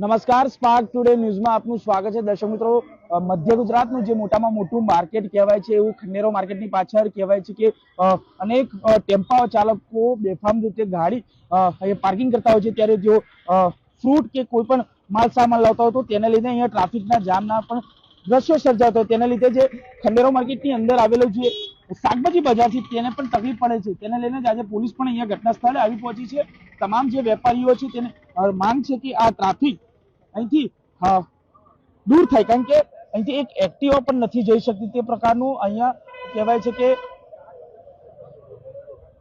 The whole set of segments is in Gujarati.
નમસ્કાર સ્પાર્ક ટુડે ન્યૂઝમાં આપનું સ્વાગત છે. દર્શક મિત્રો મધ્ય ગુજરાતનું જે મોટામાં મોટું માર્કેટ કહેવાય છે, એવું ખંડેરો માર્કેટની પાછળ કહેવાય છે કે અનેક ટેમ્પા ચાલકો બેફામ રીતે ગાડી પાર્કિંગ કરતા હોય છે. ત્યારે જો ફ્રૂટ કે કોઈ પણ માલ સામાન લાવતા હોય તો તેને લઈને અહીંયા ટ્રાફિકના જામના પણ દ્રશ્યો સર્જાતો હોય. તેને લીધે જે ખંડેરો માર્કેટની અંદર આવેલું જે શાકભાજી બજાર છે તેને પણ તકલીફ પડે છે. તેને લઈને જ આજે પોલીસ પણ અહીંયા ઘટના સ્થળે આવી પહોંચી છે. તમામ જે વેપારીઓ છે તેને માંગ છે કે આ ટ્રાફિક અહીંથી દૂર થાય. કારણ કે અહીંથી એક એક્ટિવા પણ નથી જઈ શકતી તે પ્રકારનું અહીંયા કહેવાય છે કે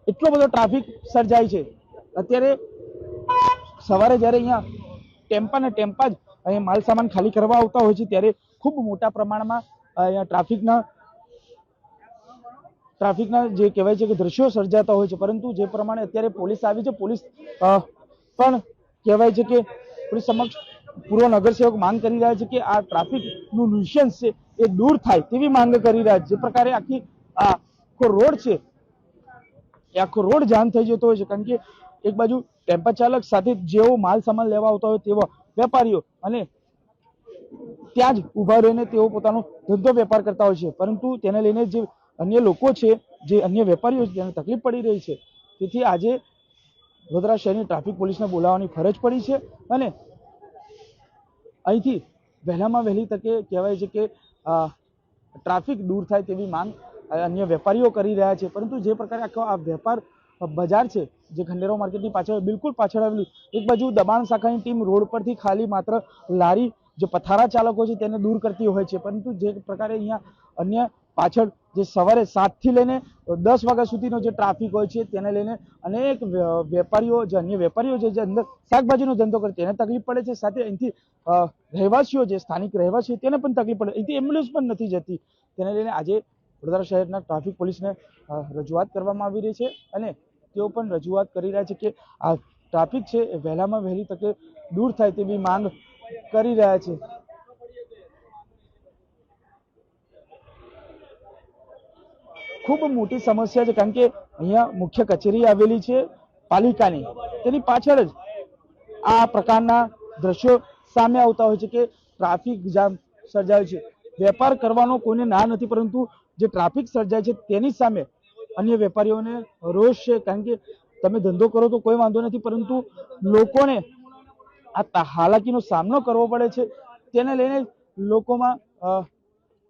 એટલો બધો ટ્રાફિક સર્જાય છે. અત્યારે સવારે જ્યારે અહીંયા ટેમ્પા ને ટેમ્પા જ અહીંયા માલ સામાન ખાલી કરવા આવતા હોય છે, ત્યારે ખૂબ મોટા પ્રમાણમાં અહીંયા ટ્રાફિકના ટ્રાફિકના જે કહેવાય છે કે દ્રશ્યો સર્જાતા હોય છે. પરંતુ જે પ્રમાણે અત્યારે પોલીસ આવી છે, પોલીસ પણ કહેવાય છે કે પોલીસ સમક્ષ પૂર્વ નગરસેવક માંગ કરી રહ્યા છે કે આ ટ્રાફિકનું ન્યુશન્સ છે એ દૂર થાય તેવી માંગ કરી રહ્યા છે. જે પ્રકારે આખી આખો રોડ છે, એ આખો રોડ જામ થઈ જતો હોય છે. કારણ કે એક બાજુ ટેમ્પા ચાલક સાથે જેવો માલ સામાન લેવા આવતા હોય તેવા વેપારીઓ અને ત્યાં જ ઊભા રહીને તેઓ પોતાનો ધંધો વેપાર કરતા હોય છે. પરંતુ તેને લઈને જે અન્ય લોકો છે, જે અન્ય વેપારીઓ છે તેને તકલીફ પડી રહી છે. તેથી આજે વડોદરા શહેરની ટ્રાફિક પોલીસને બોલાવવાની ફરજ પડી છે અને અહીંથી વહેલામાં વહેલી તકે કહેવાય છે કે ટ્રાફિક દૂર થાય તેવી માંગ અન્ય વેપારીઓ કરી રહ્યા છે. પરંતુ જે પ્રકારે આખો આ વેપાર બજાર છે, જે ખંડેરો માર્કેટની પાછળ બિલકુલ પાછળ આવેલું, એક બાજુ દબાણ શાખાની ટીમ રોડ પરથી ખાલી માત્ર લારી, જે પથારા ચાલકો છે, તેને દૂર કરતી હોય છે. પરંતુ જે પ્રકારે અહીંયા અન્ય પાછળ જે સવારે સાતથી લઈને દસ વાગ્યા સુધીનો જે ટ્રાફિક હોય છે તેને લઈને અનેક વેપારીઓ જે અન્ય વેપારીઓ છે જે અંદર શાકભાજીનો ધંધો કરે તેને તકલીફ પડે છે. સાથે અહીંથી રહેવાસીઓ જે સ્થાનિક રહેવાસીઓ તેને પણ તકલીફ પડે. અહીંથી એમ્બ્યુલન્સ પણ નથી જતી. તેને લઈને આજે વડોદરા શહેરના ટ્રાફિક પોલીસને રજૂઆત કરવામાં આવી રહી છે અને તેઓ પણ રજૂઆત કરી રહ્યા છે કે આ ટ્રાફિક છે એ વહેલામાં વહેલી તકે દૂર થાય તેવી માંગ કરી રહ્યા છે. ખૂબ મોટી સમસ્યા છે, કારણ કે અહીંયા મુખ્ય કચેરી આવેલી છે પાલિકાની. તેની પાછળ જ આ પ્રકારના દ્રશ્યો સામે આવતા હોય છે કે ટ્રાફિક જામ સર્જાય છે. વેપાર કરવાનો કોઈને ના નથી, પરંતુ જે ટ્રાફિક સર્જાય છે તેની સામે અન્ય વેપારીઓને રોષ છે, કારણ કે તમે ધંધો કરો તો કોઈ વાંધો નથી, પરંતુ લોકોને આ હાલાકીનો સામનો કરવો પડે છે. તેને લઈને લોકોમાં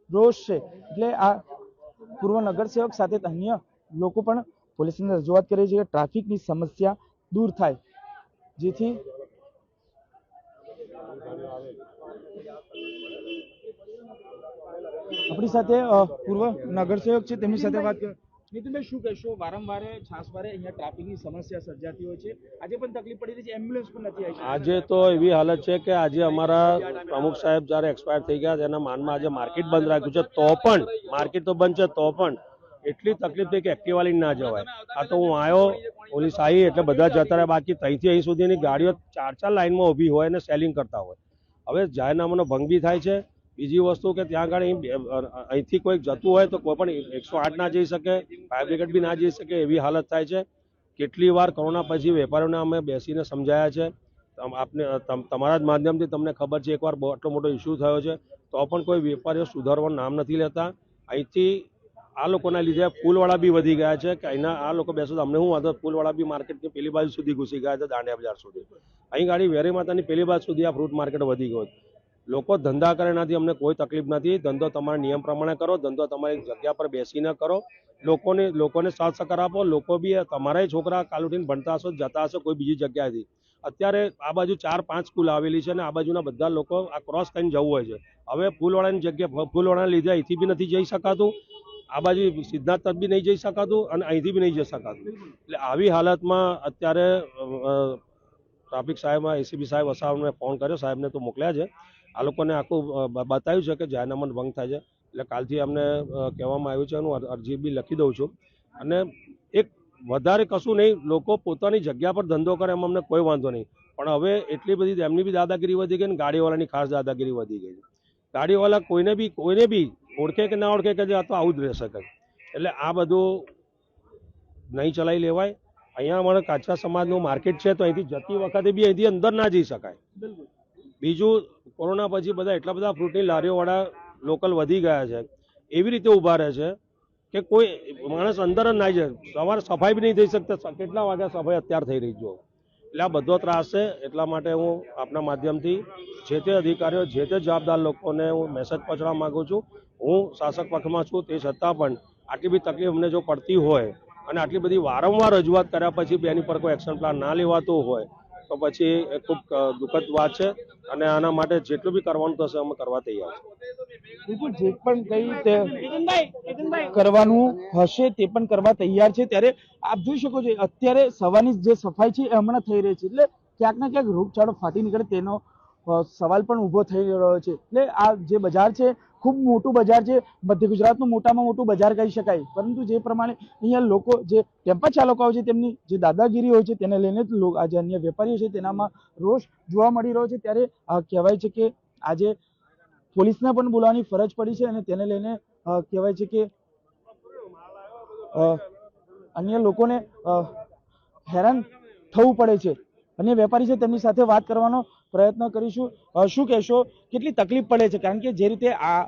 રોષ છે. એટલે આ પૂર્વ નગરસેવક સાથે અન્ય લોકો પણ પોલીસને રજૂઆત કરી છે કે ટ્રાફિકની સમસ્યા દૂર થાય, જેથી આપણી સાથે પૂર્વ નગરસેવક છે, તેમની સાથે વાત નીતિનભાઈ શું કહેશો? વારંવાર છાસવારે અહીંયા ટ્રાફિકની સમસ્યા સર્જાતી હોય છે. આજે પણ તકલીફ પડી રહી છે એમ્બ્યુલન્સ પણ નથી આવી આજે તો એવી હાલત છે કે આજે અમારા પ્રમુખ સાહેબ જ્યારે એક્સપાયર થઈ ગયા તેના માનમાં આજે માર્કેટ બંધ રાખ્યું છે, તો પણ માર્કેટ તો બંધ છે, તો પણ એટલી તકલીફ થઈ કે એક્ટિવા લઈને ના જવાય. આ તો હું આવ્યો પોલીસ આવી એટલે બધા જતા રહ્યા, બાકી ત્યાંથી અહીં સુધીની ગાડીઓ ચાર ચાર લાઇનમાં ઊભી હોય અને સેલિંગ કરતા હોય. હવે જાહેરનામાનો ભંગ બી થાય છે બીજી વસ્તુ કે ત્યાં આગળ અહીંથી કોઈ જતું હોય તો કોઈ પણ એકસો આઠ ના જઈ શકે, ફાયર બ્રિગેડ બી ના જઈ શકે એવી હાલત થાય છે. કેટલી વાર કોરોના પછી વેપારીઓને અમે બેસીને સમજાયા છે. આપને તમારા જ માધ્યમથી તમને ખબર છે, એકવાર આટલો મોટો ઇસ્યુ થયો છે, તો પણ કોઈ વેપારીઓ સુધારવાનું નામ નથી લેતા. અહીંથી આ લોકોના લીધે ફૂલવાળા બી વધી ગયા છે કે અહીંના આ લોકો બેસો અમને શું વાંધો? ફૂલવાળા બી માર્કેટની પેલી બાજુ સુધી ઘૂસી ગયા છે દાંડિયા બજાર સુધી. અહીં ગાડી વેરી માતાની પેલી બાજુ સુધી આ ફ્રૂટ માર્કેટ વધી ગયો. લોકો ધંધા કરે એનાથી અમને કોઈ તકલીફ નથી. ધંધો તમારા નિયમ પ્રમાણે કરો, ધંધો તમારી જગ્યા પર બેસીને કરો. લોકોને લોકોને સાથ સહકાર આપો. લોકો બી તમારા છોકરા કાલ ઉઠીને ભણતા હશો, જતા હશો, કોઈ બીજી જગ્યાએથી. અત્યારે આ બાજુ ચાર, પાંચ સ્કૂલ આવેલી છે અને આ બાજુના બધા લોકો આ ક્રોસ કરીને જવું હોય છે. હવે ફૂલવાળાની જગ્યા ફૂલવાળાને લીધે અહીંથી બી નથી જઈ શકાતું. આ બાજુ સિદ્ધાર્થ તક બી નહીં જઈ શકાતું અને અહીંથી બી નહીં જઈ શકાતું. એટલે આવી હાલતમાં અત્યારે ટ્રાફિક સાહેબ, એસીબી સાહેબ વસાવને ફોન કર્યો. સાહેબને તો મોકલ્યા છે. આ લોકોને આખું બતાવ્યું છે કે જાહેરનામાનો ભંગ થાય છે. એટલે કાલથી અમને કહેવામાં આવ્યું છે હું અરજી બી લખી દઉં છું. અને એક વધારે કશું નહીં, લોકો પોતાની જગ્યા પર ધંધો કરે એમાં અમને કોઈ વાંધો નહીં. પણ હવે એટલી બધી એમની બી દાદાગીરી વધી ગઈ ને ગાડીવાળાની ખાસ દાદાગીરી વધી ગઈ ગાડીવાળા કોઈને બી કોઈને બી ઓળખે કે ના ઓળખે કે આ તો આવું જ રહેશે કંઈ એટલે આ બધું નહીં ચલાવી લેવાય. અહીંયા અમારે કાચા સમાજનું માર્કેટ છે, તો અહીંથી જતી વખતે બી અહીંથી અંદર ના જઈ શકાય. બિલકુલ. બીજું, કોરોના પછી બધા એટલા બધા ફ્રૂટની લારીઓવાળા લોકલ વધી ગયા છે. એવી રીતે ઊભા રહે છે કે કોઈ માણસ અંદર જ ના જાય. સવારે સફાઈ બી નહીં થઈ શકતા. કેટલા વાગ્યા સફાઈ અત્યાર થઈ રહી જો. એટલે આ બધો ત્રાસ છે. એટલા માટે હું આપના માધ્યમથી જે તે અધિકારીઓ, જે તે જવાબદાર લોકોને હું મેસેજ પહોંચવા માગું છું. હું શાસક પક્ષમાં છું. તે છતાં પણ આટલી બધી તકલીફ અમને જો પડતી હોય અને આટલી બધી વારંવાર રજૂઆત કર્યા પછી બી એની પર કોઈ એક્શન પ્લાન ના લેવાતો હોય તો પછી એ ખૂબ દુઃખદ વાત છે અને આના માટે જેટલું બી કરવાનું થશે અમે કરવા તૈયાર બિલકુલ, જે પણ કઈ કરવાનું હશે તે પણ કરવા તૈયાર છે. ત્યારે આપ જોઈ શકો છો, અત્યારે સવારની જે સફાઈ છે એ હમણાં થઈ રહી છે. એટલે ક્યાંક ને ક્યાંક રોગચાળો ફાટી નીકળે તેનો સવાલ પણ ઊભો થઈ રહ્યો છે. એટલે આ જે બજાર છે ખૂબ મોટું બજાર છે. મધ્ય ગુજરાતનું મોટામાં મોટું બજાર કહી શકાય. પરંતુ જે પ્રમાણે અહીંયા લોકો જે ટેમ્પા ચાલકો હોય છે, તેમની જે દાદાગીરી હોય છે, તેને લઈને જ લો- અન્ય વેપારીઓ છે, તેનામાં રોષ જોવા મળી રહ્યો છે. ત્યારે કહેવાય છે કે આજે પોલીસને પણ બોલાવવાની ફરજ પડી છે અને તેને લઈને કહેવાય છે કે અન્ય લોકોને હેરાન થવું પડે છે. અન્ય વેપારી છે, તેમની સાથે વાત કરવાનો પ્રયત્ન કરીશું. શું કહેશો? કેટલી તકલીફ પડે છે? કારણ કે જે રીતે આ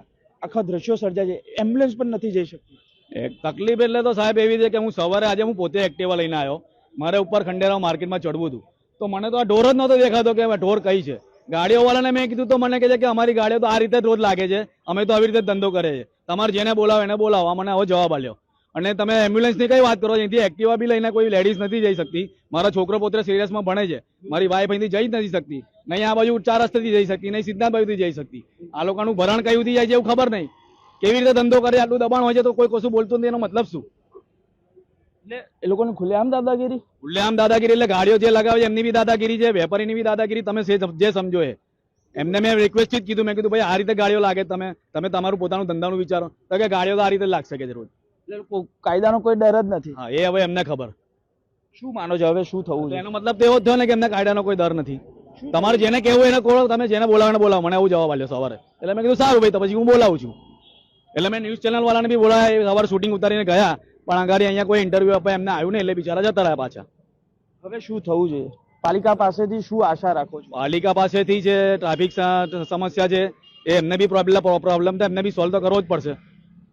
આખા દ્રશ્યો સર્જાય છે એમ્બ્યુલન્સ પણ નથી જઈ શકતી. એક તકલીફ એટલે તો સાહેબ એવી છે કે હું સવારે આજે હું પોતે એક્ટિવા લઈને આવ્યો. મારે ઉપર ખંડેરાવ માર્કેટમાં ચડવું હતું. તો મને તો આ ઢોર જ નહોતો દેખાતો કે ઢોર કઈ છે. ગાડીઓવાળાને મેં કીધું તો મને કહે છે કે અમારી ગાડીઓ તો આ રીતે જ રોજ લાગે છે. અમે તો આવી રીતે ધંધો કરે છે. તમારે જેને બોલાવો એને બોલાવો. મને હવે જવાબ આલ્યો અને તમે એમ્બ્યુલન્સની કઈ વાત કરો અહીંથી એક્ટિવા બી લઈને કોઈ લેડીઝ નથી જઈ શકતી. મારા છોકરો પોતે સિરિયસમાં ભણે છે. મારી વાઈફ અહીંથી જઈ જ નથી શકતી. નહીં આ બાજુ ચાર રસ્તેથી જઈ શકતી નહીં સિદ્ધાંત બાજુથી જઈ શકતી. આ લોકોનું ભરણ કયુંથી જાય છે એવું ખબર નહીં. કેવી રીતે ધંધો કરે આટલું દબાણ હોય છે તો કોઈ કશું બોલતું નથી એનો મતલબ શું? એટલે એ લોકોને ખુલ્લેઆમ દાદાગીરી? ખુલ્લેઆમ દાદાગીરી એટલે ગાડીઓ જે લગાવે છે એમની બી દાદાગીરી છે વેપારીની બી દાદાગીરી તમે જે સમજો એ. એમને મેં રિક્વેસ્ટ જ કીધું મેં કીધું ભાઈ આ રીતે ગાડીઓ લાગે તમે તમે તમારું પોતાનું ધંધાનું વિચારો. તો કે ગાડીઓ તો આ રીતે લાગશે કે જરૂર. રોજ એટલે કાયદાનો કોઈ ડર જ નથી. હા એ હવે એમને ખબર. શું માનો છો? હવે શું થવું એનો મતલબ તો એવો જ થયો ને કે એમને કાયદાનો કોઈ ડર નથી. તમારે જેને કહેવું એને કહો તમે જેને બોલાવો બોલાવો. મને એવું જવાબ આલ્યો સવારે. એટલે મેં કીધું સારું ભાઈ તો પછી હું બોલાવું છું. એટલે મેં ન્યૂઝ ચેનલ વાળાને બી બોલાયા સવારે શૂટિંગ ઉતારીને ગયા. પણ આગળ અહીંયા કોઈ ઇન્ટરવ્યુ આપવા એમને આવ્યું નહીં એટલે બિચારા જતા રહ્યા પાછા. હવે શું થવું જોઈએ? પાલિકા પાસેથી શું આશા રાખો છો? પાલિકા પાસેથી જે ટ્રાફિક સમસ્યા છે એ એમને બી પ્રોબ્લેમ પ્રોબ્લેમ તો એમને બી સોલ્વ તો કરવો જ પડશે.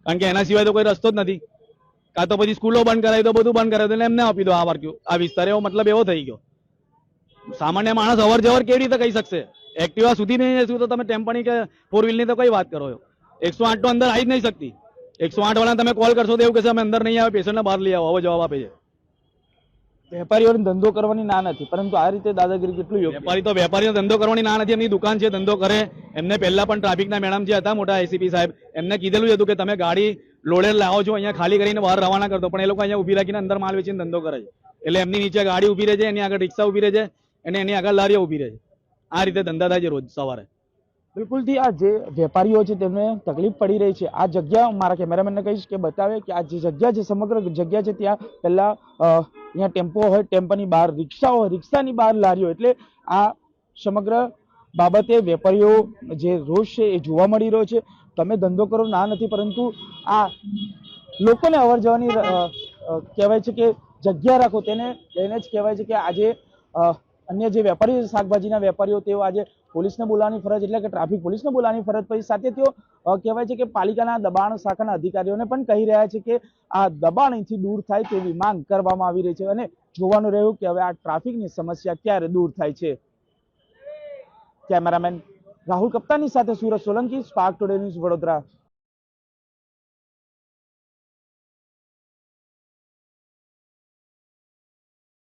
કારણ કે એના સિવાય તો કોઈ રસ્તો જ નથી. કાં તો પછી સ્કૂલો બંધ કરાવી દો બધું બંધ કરાવી દો એટલે એમને આપી દો આ વર્ગ્યુ આ વિસ્તાર એવો મતલબ એવો થઈ ગયો. સામાન્ય માણસ અવર જવર કેવી રીતે કહી શકશે? એક્ટિવા સુધી નહીં જશું તો તમે ટેમ્પની કે ફોર વ્હીલની તો કઈ વાત કરો છો? એકસો આઠ અંદર આવી જ નહીં શકતી. એકસો આઠ વાળા તમે કોલ કરશો તો એવું કહેશે, અમે અંદર નહીં આવે, પેશન્ટને બહાર લઈ આવો આવો જવાબ આપે છે. વેપારીઓને ધંધો કરવાની ના નથી, પરંતુ આ રીતે દાદાગીરી કેટલું યોગ્ય વેપારી તો વેપારીનો ધંધો કરવાની ના નથી, એમની દુકાન છે, ધંધો કરે. એમને પહેલા પણ ટ્રાફિકના મેડમ જે હતા મોટા એસીપી સાહેબ, એમને કીધેલું હતું કે તમે ગાડી લોડેડ લાવો છો, અહીંયા ખાલી કરીને બહાર રવાના કરતો પણ એ લોકો અહીંયા ઊભી રાખીને અંદર માલ વેચીને ધંધો કરે છે. એટલે એમની નીચે ગાડી ઊભી રહે છે, એની આગળ રિક્ષા ઊભી રહે છે, અને એની આગળ લારીઓ ઊભી રહે છે. આ રીતે ધંધા થાય છે રોજ સવારે. બિલકુલથી આ જે વેપારીઓ છે તેમને તકલીફ પડી રહી છે. આ જગ્યા મારા કેમેરામેનને કહીશ કે બતાવે કે આ જે જગ્યા છે, સમગ્ર જગ્યા છે, ત્યાં પહેલાં અહીંયા ટેમ્પો હોય, ટેમ્પોની બહાર રિક્ષા હોય, રિક્ષાની બહાર લારીઓ એટલે આ સમગ્ર બાબતે વેપારીઓ જે રોષ છે એ જોવા મળી રહ્યો છે. તમે ધંધો કરો ના નથી, પરંતુ આ લોકોને અવર જવાની કહેવાય છે કે જગ્યા રાખો. તેને એને જ કહેવાય છે કે આજે અન્ય જે વેપારીઓ છે, શાકભાજીના વેપારીઓ તેઓ આજે પોલીસને બોલાવવાની ફરજ એટલે કે ટ્રાફિક પોલીસને બોલાવવાની ફરજ પડી. સાથે તેઓ કહેવાય છે કે પાલિકાના દબાણ શાખાના અધિકારીઓને પણ કહી રહ્યા છે કે આ દબાણ અહીંથી દૂર થાય તેવી માંગ કરવામાં આવી રહી છે અને જોવાનું રહ્યું કે હવે આ ટ્રાફિકની સમસ્યા ક્યારે દૂર થાય છે. કેમેરામેન રાહુલ કપ્તાની સાથે Surat Solanki spark today news Vadodara.